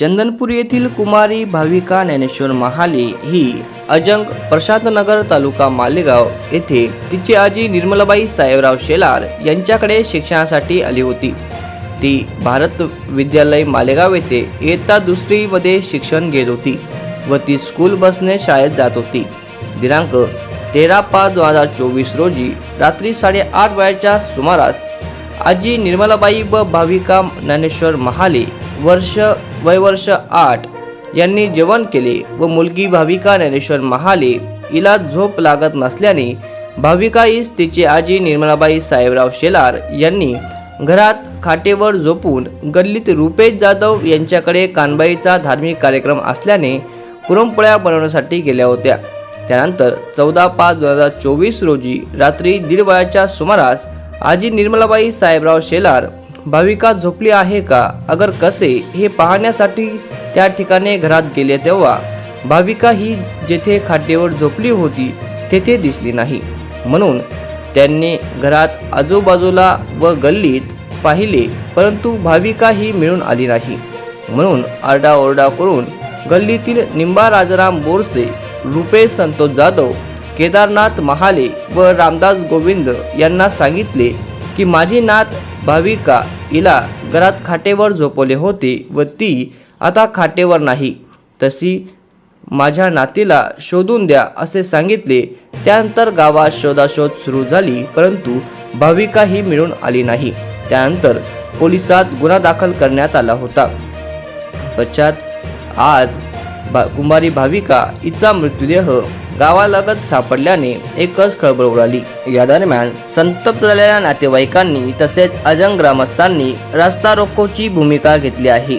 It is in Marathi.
चंदनपूर येथील कुमारी भाविका ज्ञानेश्वर महाले ही अजंग प्रशांतनगर तालुका मालेगाव येथे तिची आजी निर्मलाबाई साहेबराव शेलार यांच्याकडे शिक्षणासाठी आली होती. ती भारत विद्यालय मालेगाव येथे इयत्ता दुसरीमध्ये शिक्षण घेत होती व ती स्कूल बसने शाळेत जात होती. दिनांक तेरा पाच दोन हजार चोवीस रोजी रात्री साडेआठ वयाच्या सुमारास आजी निर्मलाबाई व भाविका ज्ञानेश्वर महाले वर्ष वयवर्ष आठ यांनी जेवण केले व मुलगी भाविका ज्ञानेश्वर महाले हिला झोप लागत नसल्याने भाविकाईस तिची आजी निर्मलाबाई साहेबराव शेलार यांनी घरात खाटेवर झोपून गल्लीत रुपेश जाधव यांच्याकडे कानबाईचा धार्मिक कार्यक्रम असल्याने पुरणपोळ्या बनवण्यासाठी गेल्या होत्या. त्यानंतर चौदा पाच दोन हजार चोवीस रोजी रात्री दीड वयाच्या सुमारास आजी निर्मलाबाई साहेबराव शेलार भाविका झोपली आहे का? अगर कसे हे पाहण्यासाठी त्या ठिकाणी घरात गेले तेव्हा भाविका ही जेथे खाटेवर झोपली होती तेथे दिसली नाही. म्हणून त्यांनी घरात आजूबाजूला व गल्लीत पाहिले परंतु भाविका ही मिळून आली नाही. म्हणून आरडाओरडा करून गल्लीतील निंबा राजाराम बोरसे रुपेश संतोष जाधव केदारनाथ महाले व रामदास गोविंद यांना सांगितले की माझी नात भाविका हिला घरात खाटेवर झोपवले होते व ती आता खाटेवर नाही. तशी माझ्या नातीला शोधून द्या असे सांगितले. त्यानंतर गावात शोधाशोध सुरू झाली परंतु भाविका ही मिळून आली नाही. त्यानंतर पोलिसात गुन्हा दाखल करण्यात आला होता. पश्चात आज भा कुमारी भाविका हिचा मृत्यूदेह गावालगत सापडल्याने एकच खळबळ उडाली. या दरम्यान संतप्त झालेल्या नातेवाईकांनी तसेच अजंग ग्रामस्थांनी रस्ता रोकोची भूमिका घेतली आहे.